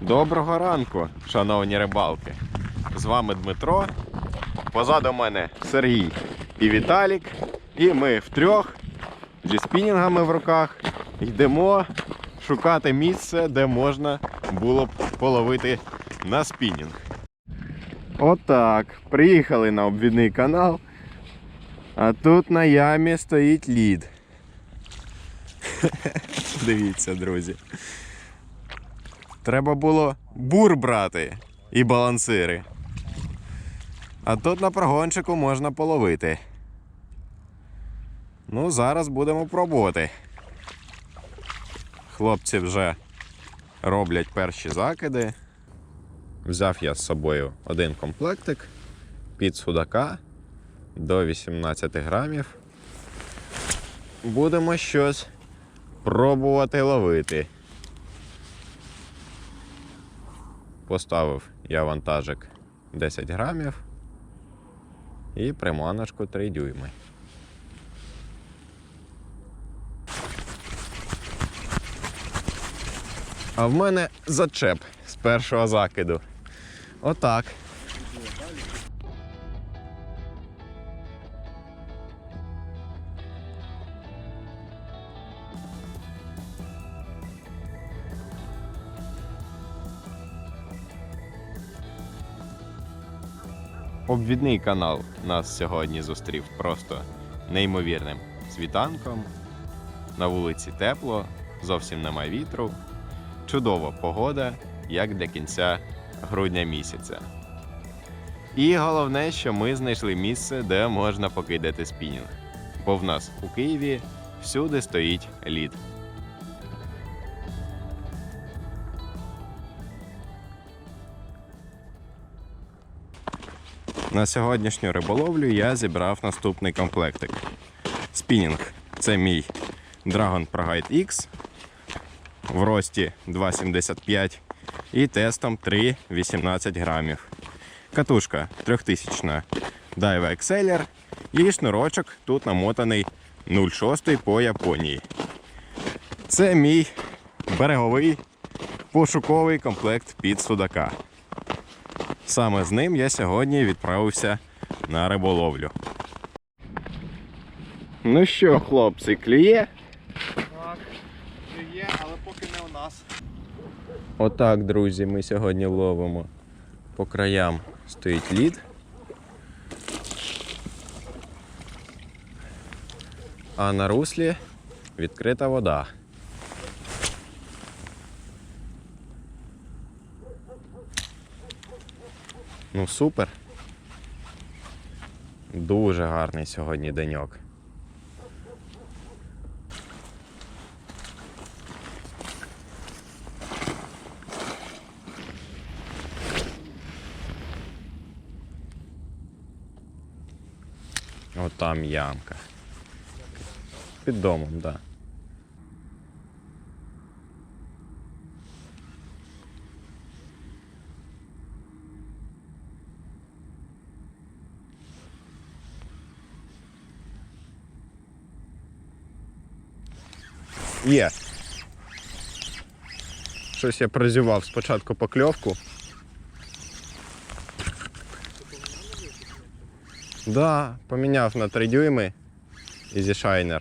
Доброго ранку, шановні рибалки. З вами Дмитро. Позаду мене Сергій і Віталік. І ми втрьох зі спінінгами в руках йдемо шукати місце, де можна було б половити на спінінг. Отак. Приїхали на обвідний канал. А тут на ямі стоїть лід. Дивіться, друзі. Треба було бур брати і балансири. А тут на прогончику можна половити. Ну, зараз будемо пробувати. Хлопці вже роблять перші закиди. Взяв я з собою один комплектик під судака до 18 грамів. Будемо щось пробувати ловити. Поставив я вантажик 10 грамів і приманочку 3 дюйми. А в мене зачеп з першого закиду. Отак. Обвідний канал нас сьогодні зустрів просто неймовірним світанком. На вулиці тепло, зовсім немає вітру. Чудова погода, як для кінця грудня місяця. І головне, що ми знайшли місце, де можна покидати спінінг. Бо в нас у Києві всюди стоїть лід. На сьогоднішню риболовлю я зібрав наступний комплектик. Спінінг це мій Dragon Pro Guide X в рості 2,75 і тестом 3,18 грамів. Катушка 3000 Daiwa Exceller і шнурочок тут намотаний 0,6 по Японії. Це мій береговий пошуковий комплект під судака. Саме з ним я сьогодні відправився на риболовлю. Ну що, хлопці, клює? Так, є, але поки не у нас. Отак, друзі, ми сьогодні ловимо. По краям стоїть лід. А на руслі відкрита вода. Ну, супер. Дуже гарний сьогодні деньок. От там ямка. Під домом, так. Да. Є. Щось я прозював спочатку покльовку. Да, поміняв на 3 дюйми Easy Shiner.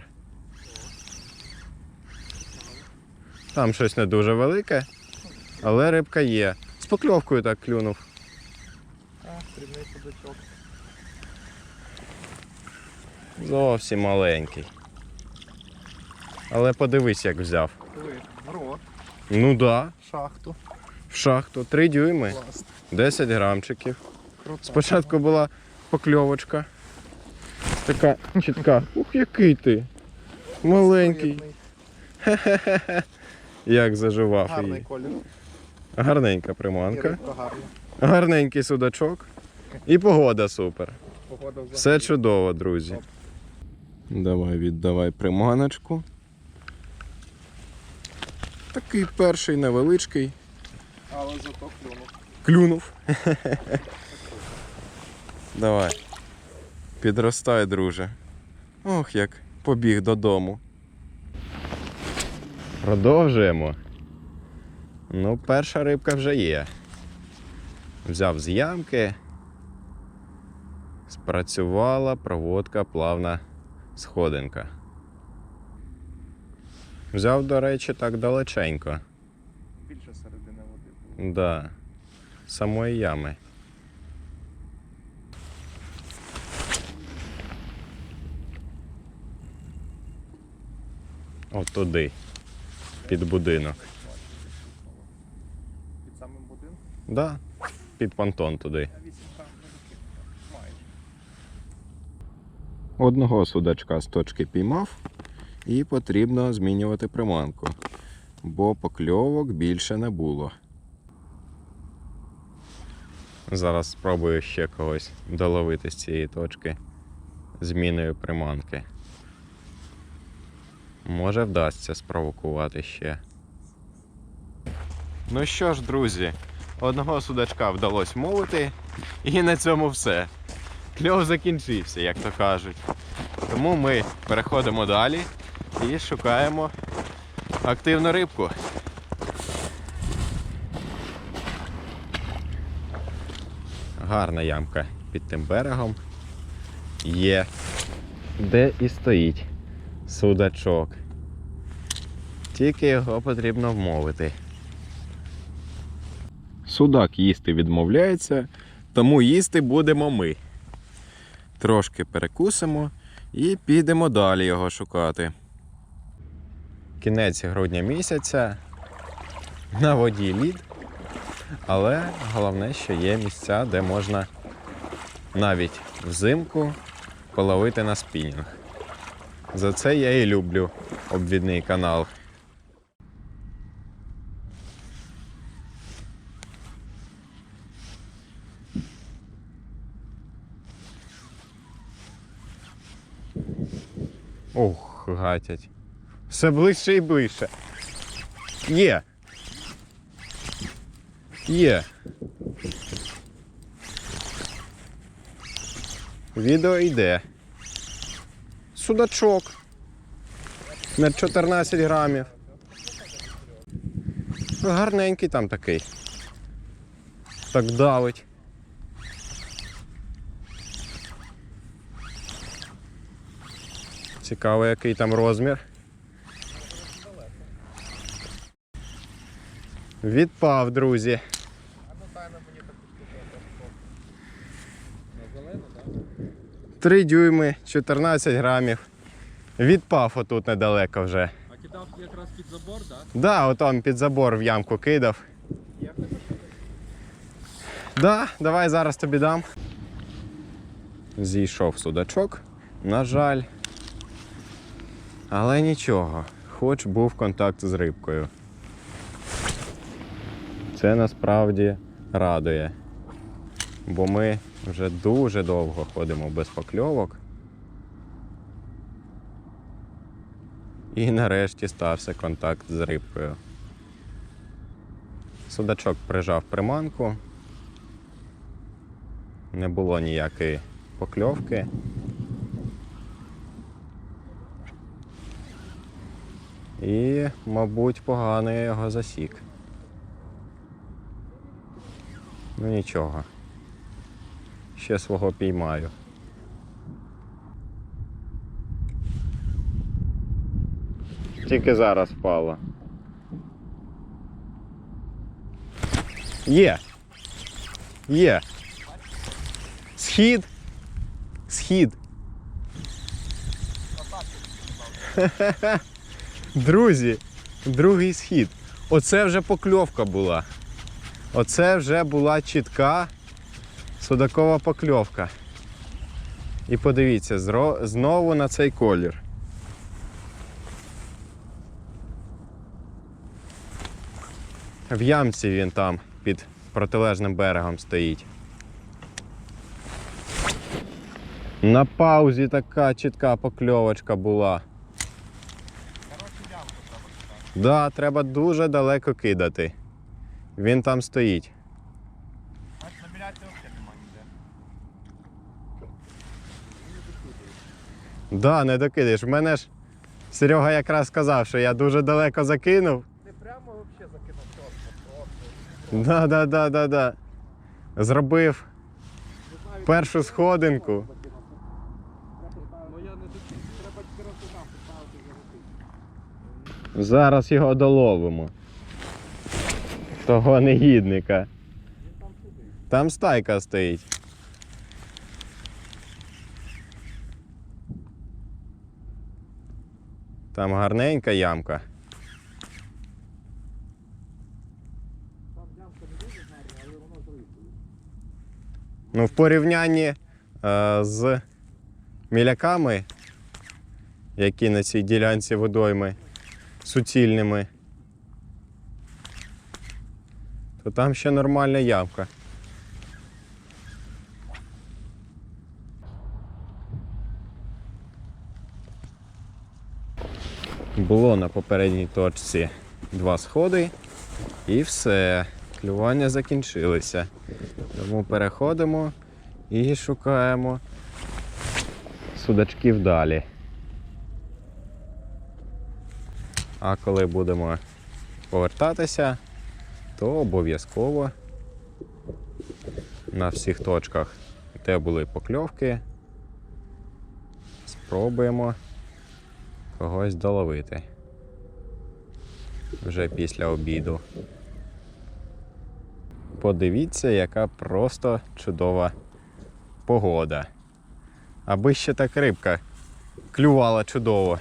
Там щось не дуже велике, але рибка є. З покльовкою так клюнув. Зовсім маленький. Але подивись, як взяв. Рот, Ну да, шахту. в шахту 3 дюйми, Клас. 10 грамчиків. Круто. Спочатку була покльовочка. Така чітка. Ух, який ти. Маленький. Солідний. Як заживав Гарний її. колір. Гарненька І приманка. рибка гарна. Гарненький судачок. І погода супер. Погода взагалі. Все чудово, друзі. Давай віддавай приманочку. Такий перший невеличкий. Але зато клюнув. Клюнув. Давай. Підростай, друже. Ох, як побіг додому. Продовжуємо. Ну, перша рибка вже є. Взяв з ямки. Спрацювала проводка плавна сходинка. Взяв, до речі, так далеченько. Більше середини води було. Да. Самої ями. От туди. Під будинок. Під самим будинком. Да. Під понтон туди. А 8 там не Одного судачка з точки піймав і потрібно змінювати приманку, бо покльовок більше не було. Зараз спробую ще когось доловити з цієї точки зміною приманки. Може вдасться спровокувати ще. Ну що ж, друзі, одного судачка вдалося мовити, і на цьому все. Кльов закінчився, як то кажуть. Тому ми переходимо далі і шукаємо активну рибку. Гарна ямка під тим берегом. Є. Де і стоїть судачок. Тільки його потрібно вмовити. Судак їсти відмовляється, тому їсти будемо ми. Трошки перекусимо і підемо далі його шукати. Кінець грудня місяця. На воді лід. Але головне, що є місця, де можна навіть взимку половити на спінінг. За це я і люблю обвідний канал. Ох, гатять. Все ближче і ближче. Є. Є. Відео йде. Судачок. На 14 грамів. Гарненький там такий. Так давить. Цікаво, який там розмір. Відпав, друзі. А ну дай на мені таку. На зелену, так? 3 дюйми, 14 грамів. Відпав отут недалеко вже. А кидав якраз під забор, так? Да, отам під забор в ямку кидав. Тебе що? Да, давай зараз тобі дам. Зійшов судачок, на жаль. Але нічого, хоч був контакт з рибкою. Це насправді радує. Бо ми вже дуже довго ходимо без покльовок. І нарешті стався контакт з рибкою. Судачок прижав приманку. Не було ніякої покльовки. І, мабуть, погано я його засік. Ну нічого. Ще свого піймаю. Тільки зараз впало. Є. Є. Схід. Схід. Друзі, другий схід. Оце вже покльовка була. Оце вже була чітка судакова покльовка. І подивіться, знову на цей колір. В ямці він там під протилежним берегом стоїть. На паузі така чітка покльовочка була. Коротше, ямку треба шукати. Да, треба дуже далеко кидати. Він там стоїть. Взагалі ніде. Да, не докидаєш. В мене ж Серега якраз сказав, що я дуже далеко закинув. Ти прямо взагалі закинув чітко. Да, да, да, да, да. Зробив першу сходинку. Ну. Зараз його доловимо. Того негідника. Там стайка стоїть. Там гарненька ямка. Там ямка не дуже гарна, але воно з рибою. Ну, в порівнянні е, з міляками, які на цій ділянці водойми суцільними, то там ще нормальна ямка. Було на попередній точці два сходи і все. Клювання закінчилися. Тому переходимо і шукаємо судачків далі. А коли будемо повертатися, то обов'язково на всіх точках, де були покльовки, спробуємо когось доловити вже після обіду. Подивіться, яка просто чудова погода. Аби ще так рибка клювала чудово.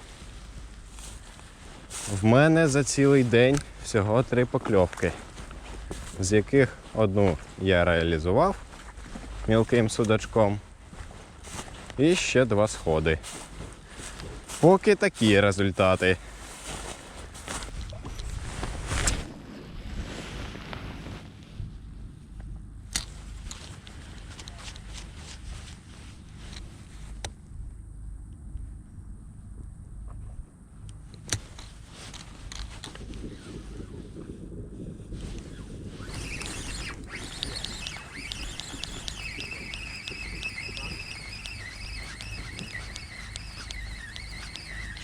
В мене за цілий день всього три покльовки, з яких одну я реалізував мілким судачком. І ще два сходи. Поки такі результати.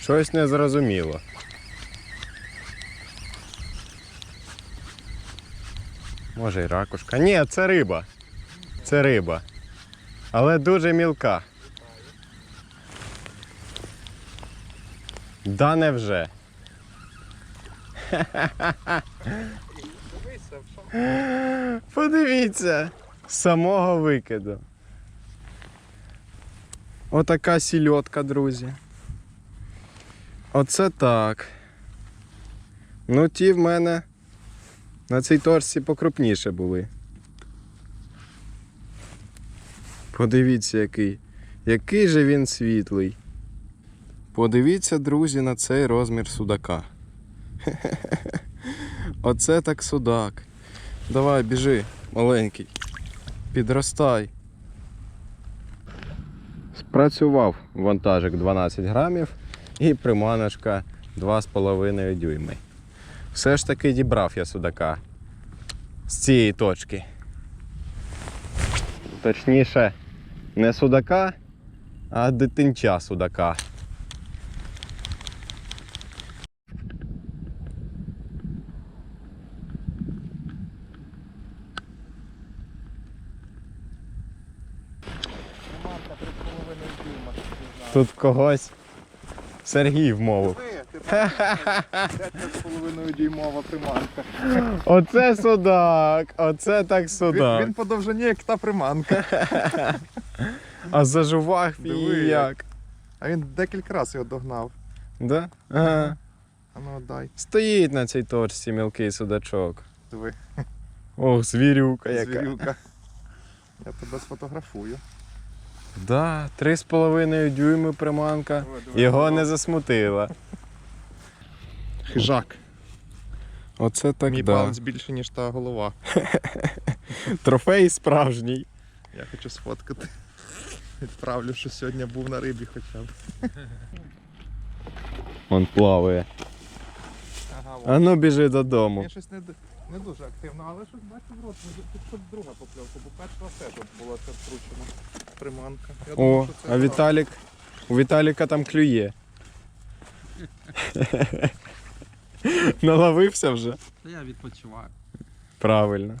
Щось незрозуміло. Може й ракушка. Ні, це риба. Це риба. Але дуже мілка. Да невже. Дивися, в що? Подивіться. З самого викиду. Отака сільотка, друзі. Оце так. Ну, ті в мене на цій торсі покрупніше були. Подивіться, який. Який же він світлий. Подивіться, друзі, на цей розмір судака. Оце так судак. Давай, біжи, маленький. Підростай. Спрацював вантажик 12 грамів і приманочка 2,5 дюйми. Все ж таки дібрав я судака з цієї точки. Точніше, не судака, а дитинча судака. Приманка 3,5 дюйма, щоб ти знав. Тут когось Сергій вмовив. 3,5 дюймова приманка. Оце судак, оце так судак. він по довжині, як та приманка. А зажував Диви, її як. А він декілька разів його догнав. Да? Ага. А ну дай, Стоїть на цій точці мілкий судачок. диви, Ох, звірюка яка. звірюка. Я тебе сфотографую. Да, 3,5 дюйми приманка. Його не засмутила. Хижак. Оце так Мій да. палець більше, ніж та голова. Трофей справжній. Я хочу сфоткати. Відправлю, що сьогодні був на рибі хоча б. Он плаває. А ну біжи додому. Він щось не, не дуже активно, але щось бачу в рот. Щось друга покльовка, бо перша все тут була це вкручена приманка. Я думаю, О, що це а. Віталік. У Віталіка там клює. Наловився вже. Та я відпочиваю. Правильно.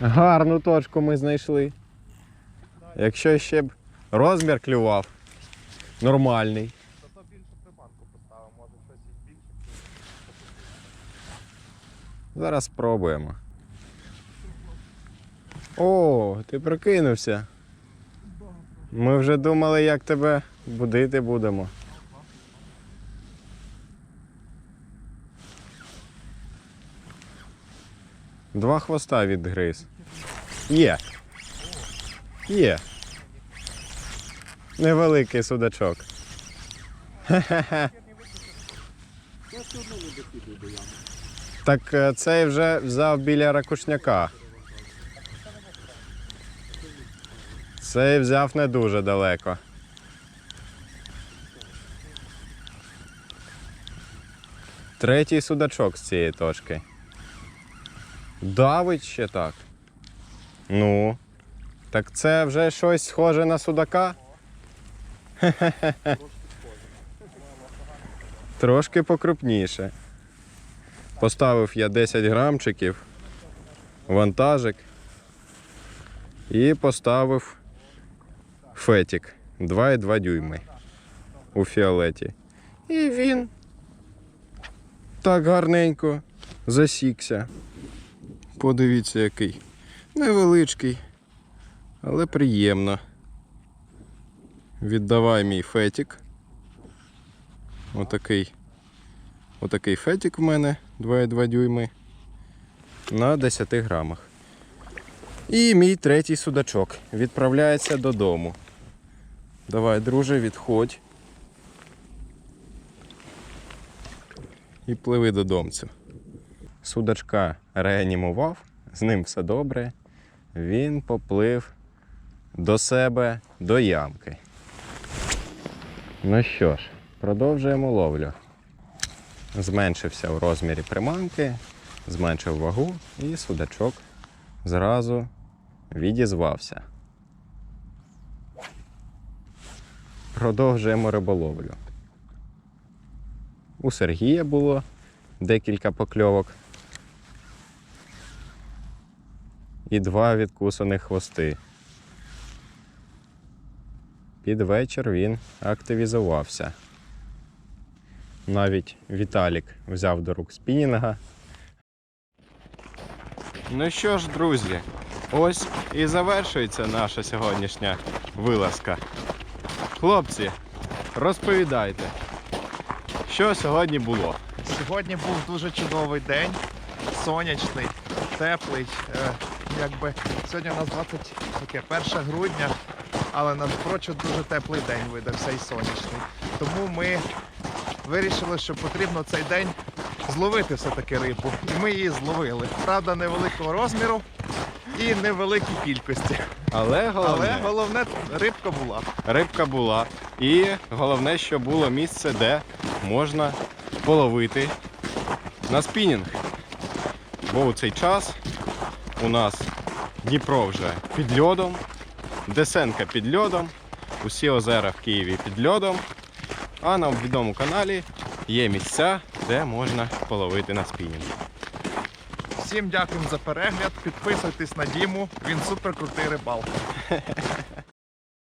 Гарну точку ми знайшли. Якщо ще б розмір клював, нормальний. Зато більше приманку поставив, може щось і більше. Зараз спробуємо. О, ти прокинувся. Ми вже думали, як тебе будити будемо. Два хвоста відгриз. Є. Є. Невеликий судачок. Хе-хе-хе. Так е, цей вже взяв біля ракушняка. Цей взяв не дуже далеко. Третій судачок з цієї точки. Давить ще так. Ну. Так це вже щось схоже на судака? Трошки покрупніше. Поставив я 10 грамчиків, вантажик і поставив фетік 2,2 дюйми у фіолеті. І він так гарненько засікся. Подивіться, який. Невеличкий, але приємно. Віддавай мій фетік. Отакий. Отакий фетік в мене 2,2 дюйми на 10 грамах. І мій третій судачок відправляється додому. Давай, друже, відходь. І пливи додомцю. Судачка реанімував, з ним все добре. Він поплив до себе до ямки. Ну що ж, продовжуємо ловлю. Зменшився в розмірі приманки, зменшив вагу і судачок зразу відізвався. Продовжуємо риболовлю. У Сергія було декілька покльовок. І два відкусаних хвости. Під вечір він активізувався. Навіть Віталік взяв до рук спінінга. Ну що ж, друзі, ось і завершується наша сьогоднішня вилазка. Хлопці, розповідайте, що сьогодні було. Сьогодні був дуже чудовий день, сонячний, теплий. Е, якби сьогодні у нас 20, таке, 1 грудня, але напрочуд дуже теплий день видався і сонячний. Тому ми вирішили, що потрібно цей день зловити все-таки рибу. І ми її зловили. Правда, невеликого розміру і невеликій кількості. Але головне, Але головне, рибка була. рибка була. І головне, що було місце, де можна половити на спінінг. Бо у цей час у нас Дніпро вже під льодом, Десенка під льодом, усі озера в Києві під льодом. А на відомому каналі є місця, де можна половити на спінінг. Всім дякуємо за перегляд. Підписуйтесь на Діму. Він супер крутий рибалка.